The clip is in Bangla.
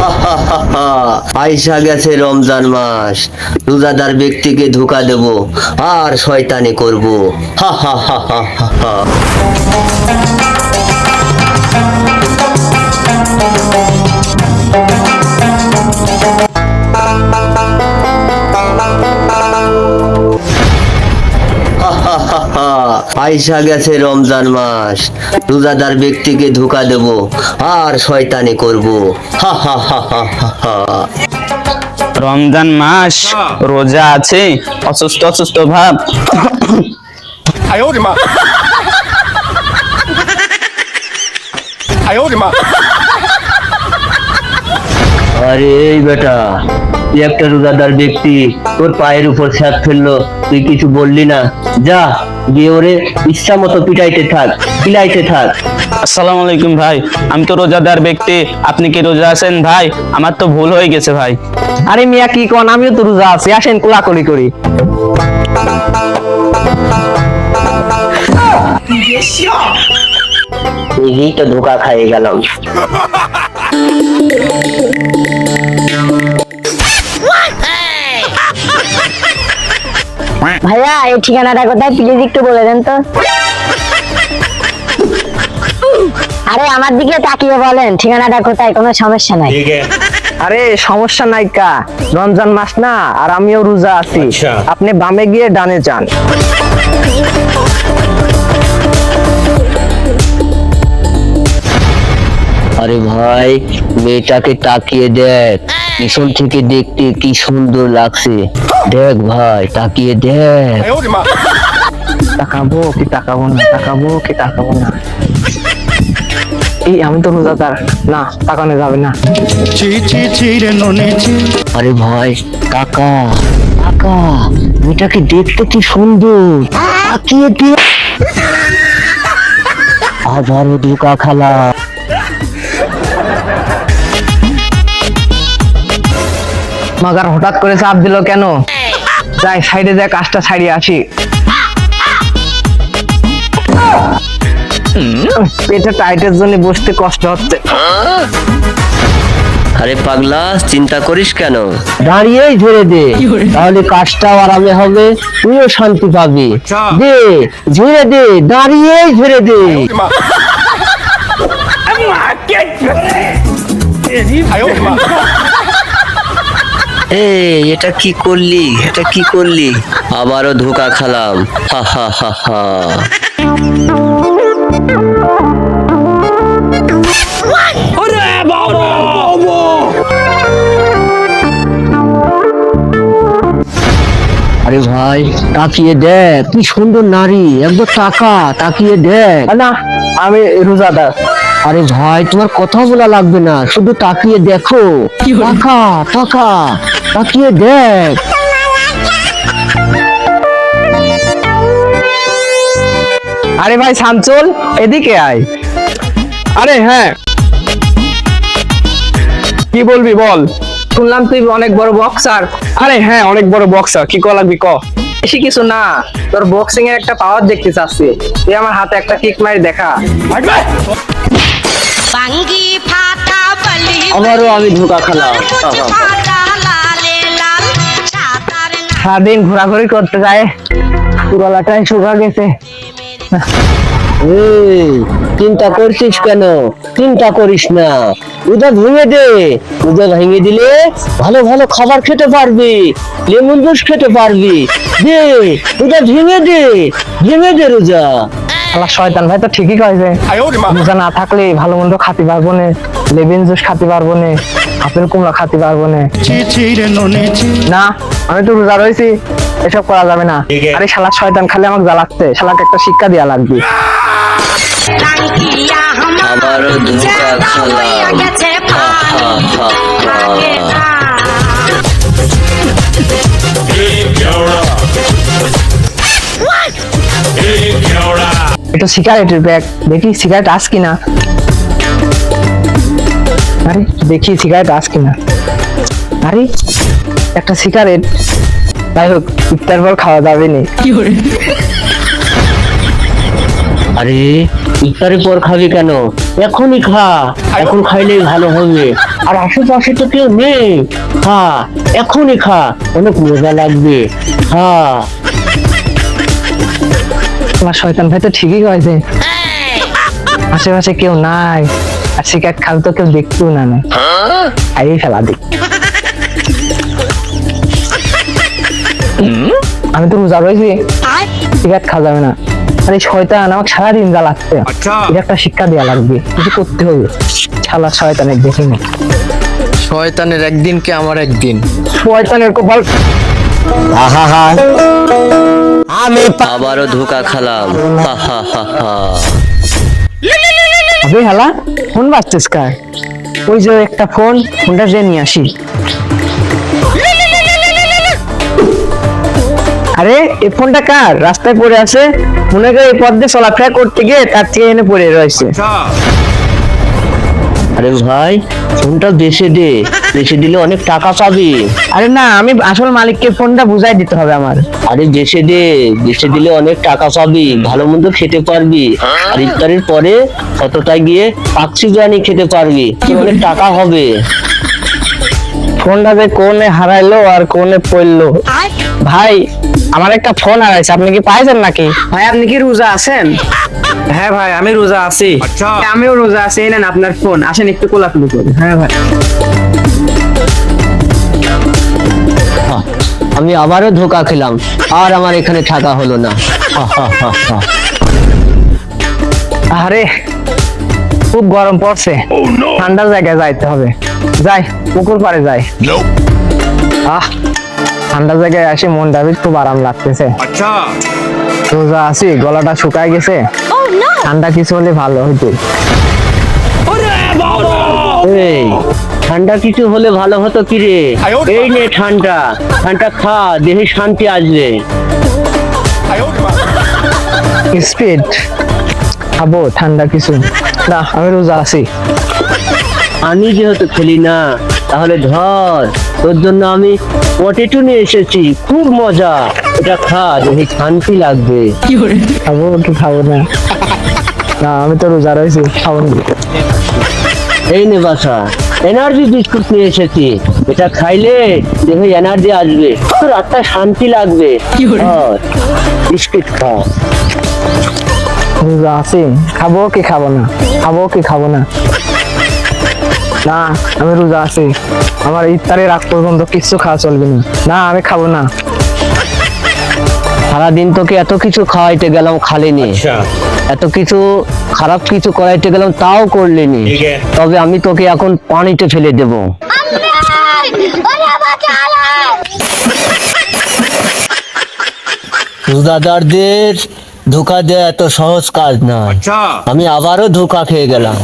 আইসা গেছে রমজান মাস। রোজাদার ব্যক্তিকে ধোকা দেব, আর শয়তানি করব। হা হা হা হা হা আইসা গেছে রমজান মাস। রোজাদার ব্যক্তিকে ধোকা দেব আর শয়তানি করব। রমজান মাস রোজা আছে অসুস্থ অসুস্থ ভাব। আরে এই বেটা একটা রোজাদার ব্যক্তি তোর পায়ের উপর ছ্যাপ ফেলল তুই কিছু বললি না। যা। গিয়ে ওরে ইচ্ছা মতো পিটাইতে থাক পিলাইতে থাক। আসসালামু আলাইকুম ভাই আমি তো রোজাদার ব্যক্তি আপনি কি রোজা আছেন ভাই? আমার তো ভুল হয়ে গেছে ভাই। আরে মিয়া কি কোন? আমিও তো রোজা আছি আসেন কোলাকুলি করি। এই তো ধোকা খাইয়ে গেলাম। ভাইয়া এই ঠিকানাটা কোথায়? প্লিজ একটু বলে দেন তো। আরে আমার দিকে তাকিয়ে বলেন ঠিকানাটা কোথায়? কোনো সমস্যা নাই। আরে সমস্যা নাই কা। রমজান মাস না আর আমিও রোজা আছি। আপনি বামে গিয়ে ডানে যান। আরে ভাই মেয়েটাকে তাকিয়ে দেখ। পিছন থেকে দেখতে কি সুন্দর লাগছে। দেখ ভাই তাকিয়ে দেখ। তাকাবো কি তাকাবো না? তাকাবো কি তাকাবো না? আমি তো না তাকানো যাবে না। আরে ভাই কাকা কাকা মেয়েটাকে দেখতে কি সুন্দর। তাকিয়ে দিয়ে আবারও ধোকা খালা। মাগার হঠাৎ করে চাপ দিল কেন? যাই সাইডে যায় কাজটা ছাড়িয়ে আসি। পেটে টাইটের জন্য বসতে কষ্ট হচ্ছে। আরে পাগলা চিন্তা করিস কেন? দাঁড়িয়েই ধরে দে। তাহলে কাজটাও আরামে হবে তুইও শান্তি পাবি। দে ঝেড়ে দে দাঁড়িয়েই ঝেড়ে দে। এই এটা কি করলি? এটা কি করলি? আবারও ধোকা খালাম। হা হা হা হা। আরে ভাই তাকিয়ে দেখ কি সুন্দর নারী। একবার টাকা তাকিয়ে দেখ। না আমি রোজাদার। আরে ভাই তোমার কথা বলা লাগবে না শুধু তাকিয়ে দেখো। টাকা টাকা তাকিয়ে দেখ। আরে ভাই শামচুল এদিকে আয়। আরে হ্যাঁ। কি বলবি বল। শুনলাম তুই অনেক বড় বক্সার আরে হ্যাঁ অনেক বড় বক্সার কি কল লাগবি ক। বেশি কিছু না। তোর বক্সিং এর একটা পাওয়ার দেখতে চাচ্ছি। তুই আমার হাতে একটা কিক মারি দেখা। বাঙ্গি ফাটা বলি আবারও আমি ধোকা খালাম। সারাদিন ঘোরাঘুরি করতে যায়। পুরোলাটাই শুকা গেছে। চিন্তা করছিস কেন? চিন্তা করিস না। উদা ভেঙে দে। উদা ভেঙে দিলে ভালো ভালো খাবার খেতে পারবি। লেমন জুস খেতে পারবি। দে উদা ভেঙে দে। ভেঙে দে রোজা। আল্লাহ শয়তান ভাই তো ঠিকই কয়েছে রোজা না থাকলে ভালো মন্দ খাতে পারব না লেবেন জুস খাতে পারব না আপেল কুমড়া খাতে পারব না। না আমি তো রোজা রয়েছি এসব করা যাবে না। আরে শালা শয়তান খালি আমাকে জ্বালাচ্ছে শালাকে একটা শিক্ষা দেওয়া লাগবে। আবারও দুটা এটা সিগারেটের ব্যাগ দেখি সিগারেট আস কিনা। আরে দেখি সিগারেট আস কিনা। আরে একটা সিগারেট যাই হোক ইফতার পর খাওয়া যাবে না। আরে ইফতারের পর খাবি কেন? এখনই খা। এখন খাইলেই ভালো হবে। আর আশেপাশে তো কেউ নেই। খা এখনই খা। অনেক মজা লাগবে। খা। আমার শয়তান ভাই তো ঠিকই কয়েছে আশেপাশে কেউ নাই আর সিগারেট খাল তো কেউ দেখতেও না না। এই ফেলা দিক। আমি তো রোজা রয়েছি। সিগারেট খাওয়া যাবে না। আরে শয়তান আমাকে সারাদিন জ্বালাচ্ছে। এটা একটা শিক্ষা দেওয়া লাগবে। কিছু করতে হবে। শালা শয়তানের দেখি না শয়তানের একদিন কে আমার একদিন? শয়তানের কপাল। আহা আমি আবারও ধোকা খালাম। আবে হালা ফোন বাজছিস কার? ওই যে একটা ফোন ফোনটা যে নিয়ে আসি। আরে এই ফোনটা কার? রাস্তায় পড়ে আছে। মনে করে এই পথ দিয়ে চলাফেরা করতে গিয়ে তার থেকে এনে পড়ে রয়েছে। আরে ভাই ফোনটা বেচে দে। বেচে দিলে অনেক টাকা পাবি। আরে না আমি আসল মালিককে ফোনটা বুঝাই দিতে হবে আমার। আরে বেচে দে বেচে দিলে অনেক টাকা পাবি ভালো মন্দ খেতে পারবি। আর ইফতারের পরে কতটা গিয়ে পাকসি বিরিয়ানি খেতে পারবি? অনেক টাকা হবে? ফোনটা যে কোনে হারাইলো আর কোনে পড়ল। ভাই আমার একটা ফোন হারাইছে আপনি কি পাইছেন নাকি? ভাই আপনি কি রোজা আছেন? হ্যাঁ ভাই আমি রোজা আছি। আমিও রোজা আছি এই নেন আপনার ফোন আসেন একটু কোলাকুলি করি। হ্যাঁ ভাই। আমি আবারও ধোকা খেলাম আর আমার এখানে থাকা হলো না। হা, হা, হা, হা। আরে খুব গরম পড়ছে। ঠান্ডা জায়গায় যাইতে হবে। যাই পুকুর পাড়ে যাই। আহ ঠান্ডা জায়গায় আসি মনটা বেশ খুব আরাম লাগতেছে। রোজা আছি গলাটা শুকায় গেছে। oh, ঠান্ডা কিছু হলে ভালো হতো ঠান্ডা কিছু হলে ভালো হতো কি রে? এই নে ঠান্ডা ঠান্ডা খা দেহে শান্তি আসবে। স্পিড। খাব ঠান্ডা কিছু। না আমি রোজা আছি। আমি যেহেতু খেলি না তাহলে ধর তোর জন্য আমি পটেটো নিয়ে এসেছি। খুব মজা। এটা খা দেখি শান্তি লাগবে। খাব কি খাব না। না আমি তো রোজা রয়েছি খাব না। এই নে বাসা এনার্জি বিস্কুট নিয়ে এসেছি। এটা খাইলে দেখে এনার্জি আসবে। তোর আত্মা শান্তি লাগবে। ধর, বিস্কুট খা। রোজা আছি খাব কি খাব না? খাব কি খাব না? না আমি রোজা আছি। আমার ইফতারের আগ পর্যন্ত কিচ্ছু খাওয়া চলবে না। না আমি খাব না। সারাদিন তোকে এত কিছু খাওয়াইতে গেলাম খালিনি। এত কিছু খারাপ কিছু করাইতে গেলাম তাও করলিনি। তবে আমি তোকে এখন পানিতে ফেলে দেব। রোজাদারদের ধোকা দেওয়া এত সহজ কাজ না। আমি আবারও ধোকা খেয়ে গেলাম।